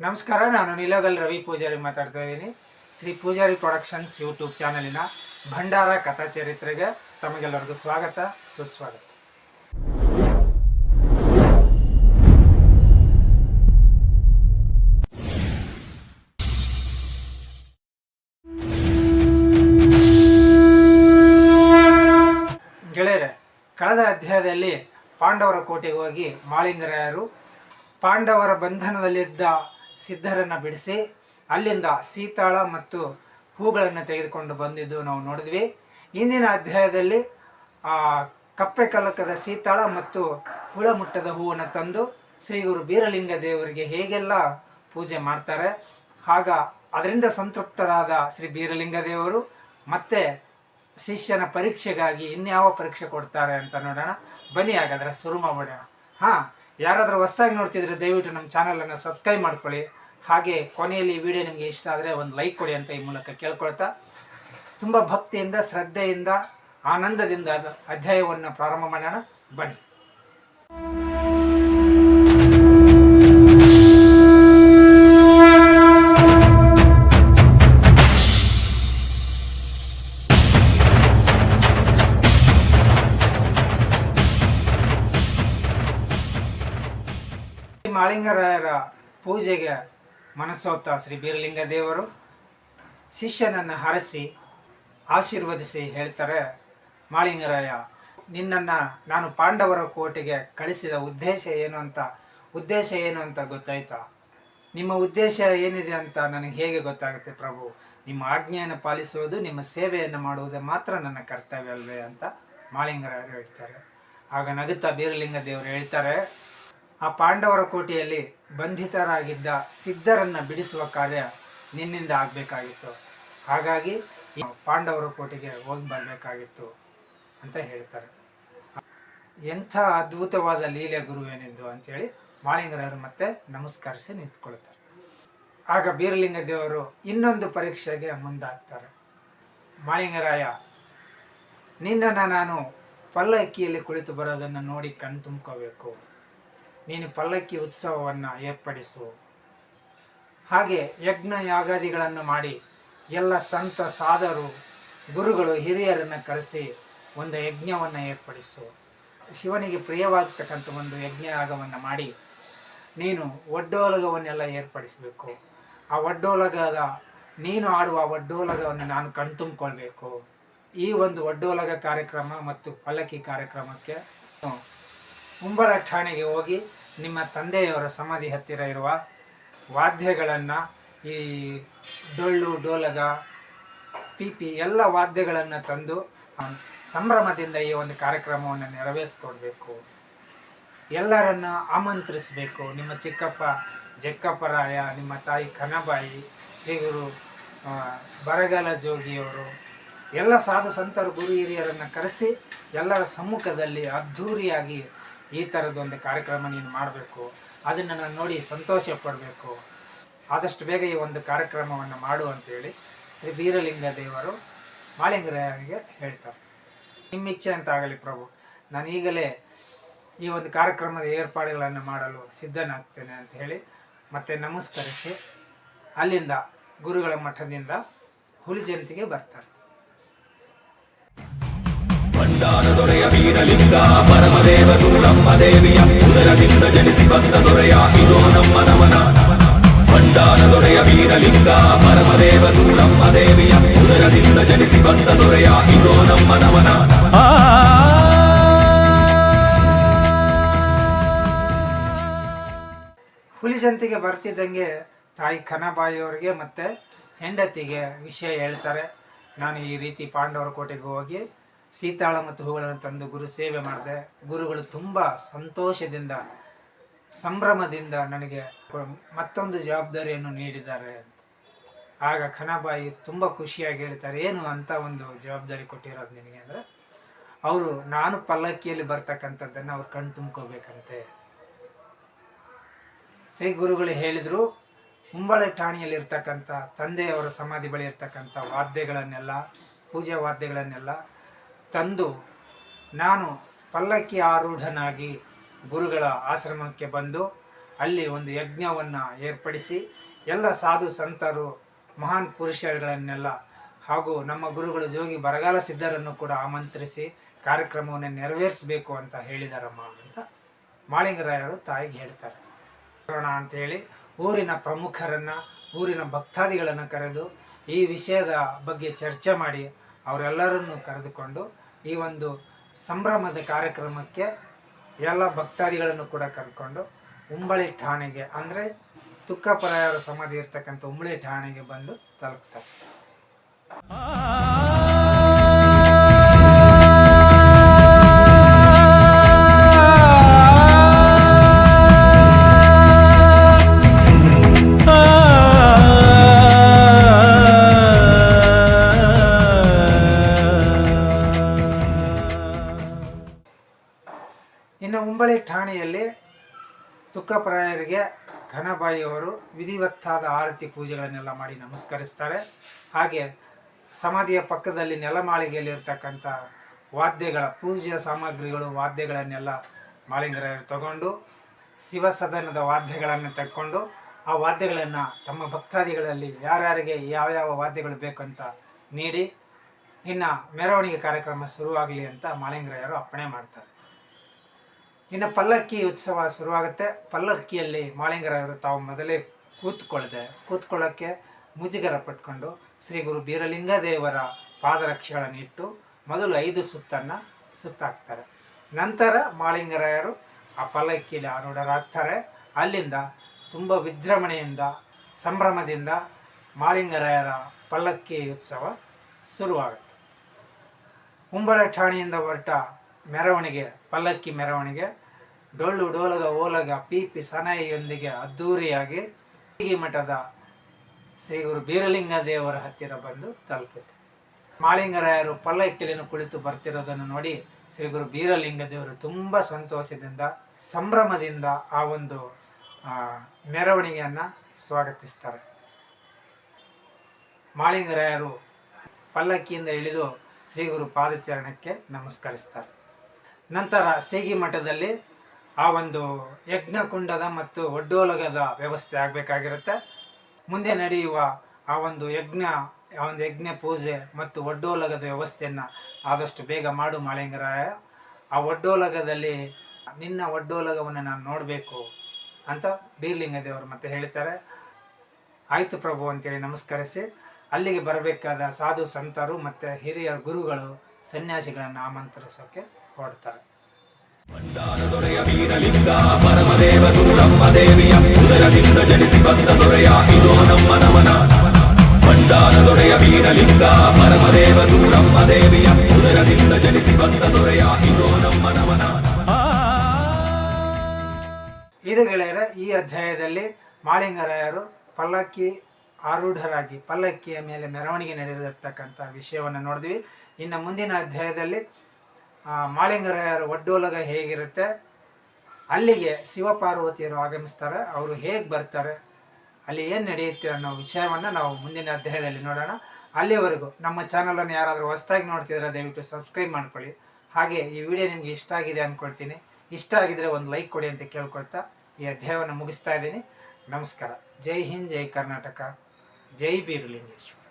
ನಮಸ್ಕಾರ, ನಾನು ನಿಲಗಲ್ ರವಿ ಪೂಜಾರಿ ಮಾತಾಡ್ತಾ ಇದ್ದೀನಿ. ಶ್ರೀ ಪೂಜಾರಿ ಪ್ರೊಡಕ್ಷನ್ಸ್ ಯೂಟ್ಯೂಬ್ ಚಾನಲಿನ ಭಂಡಾರ ಕಥಾ ಚರಿತ್ರೆಗೆ ತಮಗೆಲ್ಲರಿಗೂ ಸ್ವಾಗತ, ಸುಸ್ವಾಗತ. ಗೆಳೆಯರೆ, ಕಳೆದ ಅಧ್ಯಾಯದಲ್ಲಿ ಪಾಂಡವರ ಕೋಟೆಗೆ ಹೋಗಿ ಮಾಳಿಂಗರಾಯರು ಪಾಂಡವರ ಬಂಧನದಲ್ಲಿದ್ದ ಸಿದ್ಧರನ್ನು ಬಿಡಿಸಿ ಅಲ್ಲಿಂದ ಸೀತಾಳ ಮತ್ತು ಹೂಗಳನ್ನು ತೆಗೆದುಕೊಂಡು ಬಂದಿದ್ದು ನಾವು ನೋಡಿದ್ವಿ. ಇಂದಿನ ಅಧ್ಯಾಯದಲ್ಲಿ ಆ ಕಪ್ಪೆ ಕಲಕದ ಸೀತಾಳ ಮತ್ತು ಹುಳಮುಟ್ಟದ ಹೂವನ್ನು ತಂದು ಶ್ರೀ ಗುರು ಬೀರಲಿಂಗ ದೇವರಿಗೆ ಹೇಗೆಲ್ಲ ಪೂಜೆ ಮಾಡ್ತಾರೆ, ಆಗ ಅದರಿಂದ ಸಂತೃಪ್ತರಾದ ಶ್ರೀ ಬೀರಲಿಂಗ ದೇವರು ಮತ್ತೆ ಶಿಷ್ಯನ ಪರೀಕ್ಷೆಗಾಗಿ ಇನ್ಯಾವ ಪರೀಕ್ಷೆ ಕೊಡ್ತಾರೆ ಅಂತ ನೋಡೋಣ. ಬನ್ನಿ ಹಾಗಾದ್ರೆ ಶುರು ಮಾಡೋಣ ಹಾಂ ಯಾರಾದರೂ ಹೊಸ್ದಾಗಿ ನೋಡ್ತಿದ್ರೆ ದಯವಿಟ್ಟು ನಮ್ಮ ಚಾನಲನ್ನು ಸಬ್ಸ್ಕ್ರೈಬ್ ಮಾಡ್ಕೊಳ್ಳಿ. ಹಾಗೆ ಕೊನೆಯಲ್ಲಿ ವಿಡಿಯೋ ನಿಮಗೆ ಇಷ್ಟ ಆದರೆ ಒಂದು ಲೈಕ್ ಕೊಡಿ ಅಂತ ಈ ಮೂಲಕ ಕೇಳ್ಕೊಳ್ತಾ. ತುಂಬ ಭಕ್ತಿಯಿಂದ, ಶ್ರದ್ಧೆಯಿಂದ, ಆನಂದದಿಂದ ಅಧ್ಯಾಯವನ್ನು ಪ್ರಾರಂಭ ಮಾಡೋಣ. ಬನ್ನಿ. ಮಾಳಿಂಗರಾಯರ ಪೂಜೆಗೆ ಮನಸ್ಸೋತ ಶ್ರೀ ಬೀರಲಿಂಗ ದೇವರು ಶಿಷ್ಯನನ್ನು ಹರಸಿ ಆಶೀರ್ವದಿಸಿ ಹೇಳ್ತಾರೆ, ಮಾಳಿಂಗರಾಯ, ನಿನ್ನನ್ನು ನಾನು ಪಾಂಡವರ ಕೋಟೆಗೆ ಕಳಿಸಿದ ಉದ್ದೇಶ ಏನು ಅಂತ, ಉದ್ದೇಶ ಏನು ಅಂತ ಗೊತ್ತಾಯ್ತಾ? ನಿಮ್ಮ ಉದ್ದೇಶ ಏನಿದೆ ಅಂತ ನನಗೆ ಹೇಗೆ ಗೊತ್ತಾಗುತ್ತೆ ಪ್ರಭು? ನಿಮ್ಮ ಆಜ್ಞೆಯನ್ನು ಪಾಲಿಸುವುದು, ನಿಮ್ಮ ಸೇವೆಯನ್ನು ಮಾಡುವುದೇ ಮಾತ್ರ ನನ್ನ ಕರ್ತವ್ಯ ಅಲ್ವೇ ಅಂತ ಮಾಳಿಂಗರಾಯರು ಹೇಳ್ತಾರೆ. ಆಗ ನಗುತ್ತಾ ಬೀರಲಿಂಗ ದೇವರು ಹೇಳ್ತಾರೆ ಆ ಪಾಂಡವರ ಕೋಟೆಯಲ್ಲಿ ಬಂಧಿತರಾಗಿದ್ದ ಸಿದ್ಧರನ್ನು ಬಿಡಿಸುವ ಕಾರ್ಯ ನಿನ್ನಿಂದ ಆಗಬೇಕಾಗಿತ್ತು. ಹಾಗಾಗಿ ಪಾಂಡವರ ಕೋಟೆಗೆ ಹೋಗಿ ಬರಬೇಕಾಗಿತ್ತು ಅಂತ ಹೇಳ್ತಾರೆ. ಎಂಥ ಅದ್ಭುತವಾದ ಲೀಲೆ ಗುರುವೇನೆಂದು ಅಂತೇಳಿ ಮಾಳಿಂಗರಾಯರು ಮತ್ತೆ ನಮಸ್ಕರಿಸಿ ನಿಂತ್ಕೊಳ್ತಾರೆ. ಆಗ ಬೀರಲಿಂಗ ದೇವರು ಇನ್ನೊಂದು ಪರೀಕ್ಷೆಗೆ ಮುಂದಾಗ್ತಾರೆ. ಮಾಳಿಂಗರಾಯ, ನಿನ್ನನ್ನು ನಾನು ಪಲ್ಲಕ್ಕಿಯಲ್ಲಿ ಕುಳಿತು ಬರೋದನ್ನು ನೋಡಿ ಕಣ್ ತುಂಬ್ಕೋಬೇಕು. ನೀನು ಪಲ್ಲಕ್ಕಿ ಉತ್ಸವವನ್ನು ಏರ್ಪಡಿಸು. ಹಾಗೆ ಯಜ್ಞ ಯಾಗಾದಿಗಳನ್ನು ಮಾಡಿ ಎಲ್ಲ ಸಂತ ಸಾಧರು ಗುರುಗಳು, ಹಿರಿಯರನ್ನು ಕರೆಸಿ ಒಂದು ಯಜ್ಞವನ್ನು ಏರ್ಪಡಿಸು. ಶಿವನಿಗೆ ಪ್ರಿಯವಾಗತಕ್ಕಂಥ ಒಂದು ಯಜ್ಞ ಯಾಗವನ್ನು ಮಾಡಿ ನೀನು ಒಡ್ಡೋಲಗವನ್ನೆಲ್ಲ ಏರ್ಪಡಿಸಬೇಕು. ಆ ಒಡ್ಡೋಲಗದ, ನೀನು ಆಡುವ ಒಡ್ಡೋಲಗವನ್ನು ನಾನು ಕಣ್ತುಂಬಿಕೊಳ್ಬೇಕು. ಈ ಒಂದು ಒಡ್ಡೋಲಗ ಕಾರ್ಯಕ್ರಮ ಮತ್ತು ಪಲ್ಲಕ್ಕಿ ಕಾರ್ಯಕ್ರಮಕ್ಕೆ ಮುಂಬಳ ಠಾಣೆಗೆ ಹೋಗಿ ನಿಮ್ಮ ತಂದೆಯವರ ಸಮಾಧಿ ಹತ್ತಿರ ಇರುವ ವಾದ್ಯಗಳನ್ನು ಈ ಡೊಳ್ಳು, ಡೋಲಗ, ಪಿಪಿ ಎಲ್ಲ ವಾದ್ಯಗಳನ್ನು ತಂದು ಸಂಭ್ರಮದಿಂದ ಈ ಒಂದು ಕಾರ್ಯಕ್ರಮವನ್ನು ನೆರವೇರಿಸ್ಕೊಡ್ಬೇಕು. ಎಲ್ಲರನ್ನ ಆಮಂತ್ರಿಸಬೇಕು. ನಿಮ್ಮ ಚಿಕ್ಕಪ್ಪ, ಜಕ್ಕಪ್ಪರಾಯ, ನಿಮ್ಮ ತಾಯಿ ಕನಬಾಯಿ ಶ್ರೀ ಗುರು ಬರಗಾಲ ಜೋಗಿಯವರು, ಎಲ್ಲ ಸಾಧು ಸಂತರು, ಗುರು ಹಿರಿಯರನ್ನು ಕರೆಸಿ ಎಲ್ಲರ ಸಮ್ಮುಖದಲ್ಲಿ ಅದ್ಧೂರಿಯಾಗಿ ಈ ಥರದೊಂದು ಕಾರ್ಯಕ್ರಮ ನೀನು ಮಾಡಬೇಕು. ಅದನ್ನು ನಾನು ನೋಡಿ ಸಂತೋಷ ಪಡಬೇಕು. ಆದಷ್ಟು ಬೇಗ ಈ ಒಂದು ಕಾರ್ಯಕ್ರಮವನ್ನು ಮಾಡು ಅಂತೇಳಿ ಶ್ರೀ ಬೀರಲಿಂಗ ದೇವರು ಮಾಳಿಂಗರಾಯನಿಗೆ ಹೇಳ್ತಾರೆ. ನಿಮ್ಮ ಇಚ್ಛೆ ಅಂತ ಆಗಲಿ ಪ್ರಭು. ನಾನು ಈಗಲೇ ಈ ಒಂದು ಕಾರ್ಯಕ್ರಮದ ಏರ್ಪಾಡುಗಳನ್ನು ಮಾಡಲು ಸಿದ್ಧನಾಗ್ತೇನೆ ಅಂತ ಹೇಳಿ ಮತ್ತೆ ನಮಸ್ಕರಿಸಿ ಅಲ್ಲಿಂದ ಗುರುಗಳ ಮಠದಿಂದ ಹುಲಿ ಜಯಂತಿಗೆ ಬರ್ತಾರೆ. ಭಂಡಾರ ದೊರೆಯ ವೀರಲಿಂಗ ಪರಮದೇವ ಸೂರಮ್ಮ ದೇವಿಯ ಉದರದಿಂದ ಜನಿಸಿ ಬಂದ ದೊರೆಯ, ಇದೋ ನಮ್ಮ ನಮನ. ಭಂಡಾರ ದೊರೆಯ ವೀರಲಿಂಗ ಪರಮದೇವ ಸೂರಮ್ಮ ದೇವಿಯ ಉದರದಿಂದ ಜನಿಸಿ ಬಂದ ದೊರೆಯ, ಇದೋ ನಮ್ಮ ನಮನ. ಆ ಹುಲಿ ಸಂತಿಗೆ ಬರ್ತಿದ್ದಂಗೆ ತಾಯಿ ಕನಬಾಯಿಯವರಿಗೆ ಮತ್ತೆ ಹೆಂಡತಿಗೆ ವಿಷಯ ಹೇಳ್ತಾರೆ. ನಾನು ಈ ರೀತಿ ಪಾಂಡವರ ಕೋಟೆಗೆ ಹೋಗಿ ಸೀತಾಳ ಮತ್ತು ಹೂಗಳನ್ನು ತಂದು ಗುರು ಸೇವೆ ಮಾಡಿದೆ. ಗುರುಗಳು ತುಂಬ ಸಂತೋಷದಿಂದ, ಸಂಭ್ರಮದಿಂದ ನನಗೆ ಮತ್ತೊಂದು ಜವಾಬ್ದಾರಿಯನ್ನು ನೀಡಿದ್ದಾರೆ ಆಗ ಖನಾಬಾಯಿ ತುಂಬ ಖುಷಿಯಾಗಿ ಹೇಳ್ತಾರೆ, ಏನು ಅಂತ ಒಂದು ಜವಾಬ್ದಾರಿ ಕೊಟ್ಟಿರೋದು ನಿನಗೆ ಅಂದರೆ, ಅವರು ನಾನು ಪಲ್ಲಕ್ಕಿಯಲ್ಲಿ ಬರ್ತಕ್ಕಂಥದ್ದನ್ನು ಅವ್ರು ಕಣ್ ತುಂಬ್ಕೋಬೇಕಂತೆ. ಶ್ರೀ ಗುರುಗಳು ಹೇಳಿದರು ಮುಂಬಳೆ ಠಾಣೆಯಲ್ಲಿರ್ತಕ್ಕಂಥ, ತಂದೆಯವರ ಸಮಾಧಿ ಬಳಿ ಇರ್ತಕ್ಕಂಥ ವಾದ್ಯಗಳನ್ನೆಲ್ಲ, ಪೂಜಾ ವಾದ್ಯಗಳನ್ನೆಲ್ಲ ತಂದು ನಾನು ಪಲ್ಲಕ್ಕಿ ಆರೂಢನಾಗಿ ಗುರುಗಳ ಆಶ್ರಮಕ್ಕೆ ಬಂದು ಅಲ್ಲಿ ಒಂದು ಯಜ್ಞವನ್ನು ಏರ್ಪಡಿಸಿ ಎಲ್ಲ ಸಾಧು ಸಂತರು, ಮಹಾನ್ ಪುರುಷರುಗಳನ್ನೆಲ್ಲ ಹಾಗೂ ನಮ್ಮ ಗುರುಗಳು ಜೋಗಿ ಬರಗಾಲ ಸಿದ್ಧರನ್ನು ಕೂಡ ಆಮಂತ್ರಿಸಿ ಕಾರ್ಯಕ್ರಮವನ್ನು ನೆರವೇರಿಸಬೇಕು ಅಂತ ಹೇಳಿದಾರಮ್ಮ ಅಂತ ಮಾಳಿಂಗರಾಯರು ತಾಯಿಗೆ ಹೇಳ್ತಾರೆ. ಕೊರೋಣ ಅಂತೇಳಿ ಊರಿನ ಪ್ರಮುಖರನ್ನು, ಊರಿನ ಭಕ್ತಾದಿಗಳನ್ನು ಕರೆದು ಈ ವಿಷಯದ ಬಗ್ಗೆ ಚರ್ಚೆ ಮಾಡಿ ಅವರೆಲ್ಲರನ್ನು ಕರೆದುಕೊಂಡು ಈ ಒಂದು ಸಂಭ್ರಮದ ಕಾರ್ಯಕ್ರಮಕ್ಕೆ ಎಲ್ಲ ಭಕ್ತಾದಿಗಳನ್ನು ಕೂಡ ಕರ್ಕೊಂಡು ಉಂಬಳಿ ಠಾಣೆಗೆ, ಅಂದರೆ ತುಕ್ಕಪರಾಯರ ಸಮಾಧಿ ಇರ್ತಕ್ಕಂಥ ಉಂಬಳಿ ಠಾಣೆಗೆ ಬಂದು ತಲುಪ್ತಾರೆ. ತುಕ್ಕಪರಾಯರಿಗೆ ಘನಬಾಯಿಯವರು ವಿಧಿವತ್ತಾದ ಆರತಿ ಪೂಜೆಗಳನ್ನೆಲ್ಲ ಮಾಡಿ ನಮಸ್ಕರಿಸ್ತಾರೆ. ಹಾಗೆ ಸಮಾಧಿಯ ಪಕ್ಕದಲ್ಲಿ ನೆಲಮಾಳಿಗೆಯಲ್ಲಿರ್ತಕ್ಕಂಥ ವಾದ್ಯಗಳ ಪೂಜೆಯ ಸಾಮಗ್ರಿಗಳು, ವಾದ್ಯಗಳನ್ನೆಲ್ಲ ಮಾಳಿಂಗರಾಯರು ತಗೊಂಡು ಶಿವ ಸದನದ ವಾದ್ಯಗಳನ್ನು ತಕ್ಕೊಂಡು ಆ ವಾದ್ಯಗಳನ್ನು ತಮ್ಮ ಭಕ್ತಾದಿಗಳಲ್ಲಿ ಯಾರ್ಯಾರಿಗೆ ಯಾವ್ಯಾವ ವಾದ್ಯಗಳು ಬೇಕಂತ ನೀಡಿ, ಇನ್ನು ಮೆರವಣಿಗೆ ಕಾರ್ಯಕ್ರಮ ಶುರುವಾಗಲಿ ಅಂತ ಮಾಳಿಂಗರಾಯರು ಅಪ್ಪಣೆ ಮಾಡ್ತಾರೆ. ಇನ್ನು ಪಲ್ಲಕ್ಕಿ ಉತ್ಸವ ಶುರುವಾಗುತ್ತೆ. ಪಲ್ಲಕ್ಕಿಯಲ್ಲಿ ಮಾಳಿಂಗರಾಯರು ತಾವು ಮೊದಲೇ ಕೂತ್ಕೊಳ್ಳದೆ ಕೂತ್ಕೊಳ್ಳೋಕ್ಕೆ ಮುಜುಗರ ಪಟ್ಕೊಂಡು ಶ್ರೀ ಗುರು ಬೀರಲಿಂಗ ದೇವರ ಪಾದರಕ್ಷೆಗಳನ್ನು ಇಟ್ಟು ಮೊದಲು ಐದು ಸುತ್ತನ್ನು ಸುತ್ತಾಕ್ತಾರೆ. ನಂತರ ಮಾಳಿಂಗರಾಯರು ಆ ಪಲ್ಲಕ್ಕಿಯಲ್ಲಿ ಆರೂಢರಾಗ್ತಾರೆ. ಅಲ್ಲಿಂದ ತುಂಬ ವಿಜೃಂಭಣೆಯಿಂದ, ಸಂಭ್ರಮದಿಂದ ಮಾಳಿಂಗರಾಯರ ಪಲ್ಲಕ್ಕಿ ಉತ್ಸವ ಶುರುವಾಗುತ್ತೆ. ಉಂಬಳ ಠಾಣೆಯಿಂದ ಹೊರಟ ಮೆರವಣಿಗೆ, ಪಲ್ಲಕ್ಕಿ ಮೆರವಣಿಗೆ ಡೊಳ್ಳು ಡೋಲದ ಓಲಗ ಪಿಪಿ ಸನಾಯಿಯೊಂದಿಗೆ ಅದ್ದೂರಿಯಾಗಿ ಈ ಮಠದ ಶ್ರೀ ಗುರು ಬೀರಲಿಂಗ ದೇವರ ಹತ್ತಿರ ಬಂದು ತಲುಪುತ್ತೆ ಮಾಳಿಂಗರಾಯರು ಪಲ್ಲಕ್ಕಿಲಿನ ಕುಳಿತು ಬರ್ತಿರೋದನ್ನು ನೋಡಿ ಶ್ರೀ ಗುರು ಬೀರಲಿಂಗ ದೇವರು ತುಂಬ ಸಂತೋಷದಿಂದ, ಸಂಭ್ರಮದಿಂದ ಆ ಒಂದು ಮೆರವಣಿಗೆಯನ್ನು ಸ್ವಾಗತಿಸ್ತಾರೆ. ಮಾಳಿಂಗರಾಯರು ಪಲ್ಲಕ್ಕಿಯಿಂದ ಇಳಿದು ಶ್ರೀ ಗುರು ಪಾದಚರಣಕ್ಕೆ ನಮಸ್ಕರಿಸ್ತಾರೆ. ನಂತರ ಸೇಗಿ ಮಠದಲ್ಲಿ ಆ ಒಂದು ಯಜ್ಞಕುಂಡದ ಮತ್ತು ಒಡ್ಡೋಲಗದ ವ್ಯವಸ್ಥೆ ಆಗಬೇಕಾಗಿರುತ್ತೆ. ಮುಂದೆ ನಡೆಯುವ ಆ ಒಂದು ಯಜ್ಞ, ಆ ಒಂದು ಯಜ್ಞ ಪೂಜೆ ಮತ್ತು ಒಡ್ಡೋಲಗದ ವ್ಯವಸ್ಥೆಯನ್ನು ಆದಷ್ಟು ಬೇಗ ಮಾಡು ಮಾಳಿಂಗರಾಯ. ಆ ಒಡ್ಡೋಲಗದಲ್ಲಿ ನಿನ್ನ ಒಡ್ಡೋಲಗವನ್ನು ನಾನು ನೋಡಬೇಕು ಅಂತ ಬೀರ್ಲಿಂಗ ದೇವರು ಮತ್ತೆ ಹೇಳ್ತಾರೆ ಆಯಿತು ಪ್ರಭು ಅಂತೇಳಿ ನಮಸ್ಕರಿಸಿ. ಅಲ್ಲಿಗೆ ಬರಬೇಕಾದ ಸಾಧು ಸಂತರು ಮತ್ತು ಹಿರಿಯ ಗುರುಗಳು ಸನ್ಯಾಸಿಗಳನ್ನು ಆಮಂತ್ರಿಸೋಕೆ ಹೊರಡ್ತಾರೆ. ದೊರೆಯ ವೀರಲಿಂಗ ಪರಮದೇವ ಸೂರಮ್ಮ ದೇವಿಯ ಉದರದಿಂದ ಜನಿಸಿ ಬಂದ ದೊರೆಯ ಇದೋ ನಮ್ಮ ನಮನ ಇದು ಗೆಳೆಯರ ಈ ಅಧ್ಯಾಯದಲ್ಲಿ ಮಾಳಿಂಗರಾಯರು ಪಲ್ಲಕ್ಕಿ ಆರೂಢರಾಗಿ ಪಲ್ಲಕ್ಕಿಯ ಮೇಲೆ ಮೆರವಣಿಗೆ ನಡೆದಿರ್ತಕ್ಕಂಥ ವಿಷಯವನ್ನು ನೋಡಿದ್ವಿ. ಇನ್ನು ಮುಂದಿನ ಅಧ್ಯಾಯದಲ್ಲಿ ಆ, ಮಾಳಿಂಗರಾಯರ ಒಡ್ಡೋಲಗ ಹೇಗಿರುತ್ತೆ? ಅಲ್ಲಿಗೆ ಶಿವಪಾರ್ವತಿಯರು ಆಗಮಿಸ್ತಾರೆ ಅವರು ಹೇಗೆ ಬರ್ತಾರೆ ಅಲ್ಲಿ ಏನು ನಡೆಯುತ್ತೆ ಅನ್ನೋ ವಿಷಯವನ್ನು ನಾವು ಮುಂದಿನ ಅಧ್ಯಾಯದಲ್ಲಿ ನೋಡೋಣ. ಅಲ್ಲಿವರೆಗೂ ನಮ್ಮ ಚಾನಲನ್ನು ಯಾರಾದರೂ ಹೊಸ್ದಾಗಿ ನೋಡ್ತಿದ್ರೆ ದಯವಿಟ್ಟು ಸಬ್ಸ್ಕ್ರೈಬ್ ಮಾಡ್ಕೊಳ್ಳಿ. ಹಾಗೆ ಈ ವಿಡಿಯೋ ನಿಮಗೆ ಇಷ್ಟ ಆಗಿದೆ ಅಂದ್ಕೊಳ್ತೀನಿ ಇಷ್ಟ ಆಗಿದ್ರೆ ಒಂದು ಲೈಕ್ ಕೊಡಿ ಅಂತ ಕೇಳ್ಕೊಳ್ತಾ ಈ ಅಧ್ಯಾಯವನ್ನು ಮುಗಿಸ್ತಾ ಇದ್ದೀನಿ. ನಮಸ್ಕಾರ. ಜೈ ಹಿಂದ್ ಜೈ ಕರ್ನಾಟಕ. ಜೈ ಬೀರಲಿಂಗೇಶ್ವರ.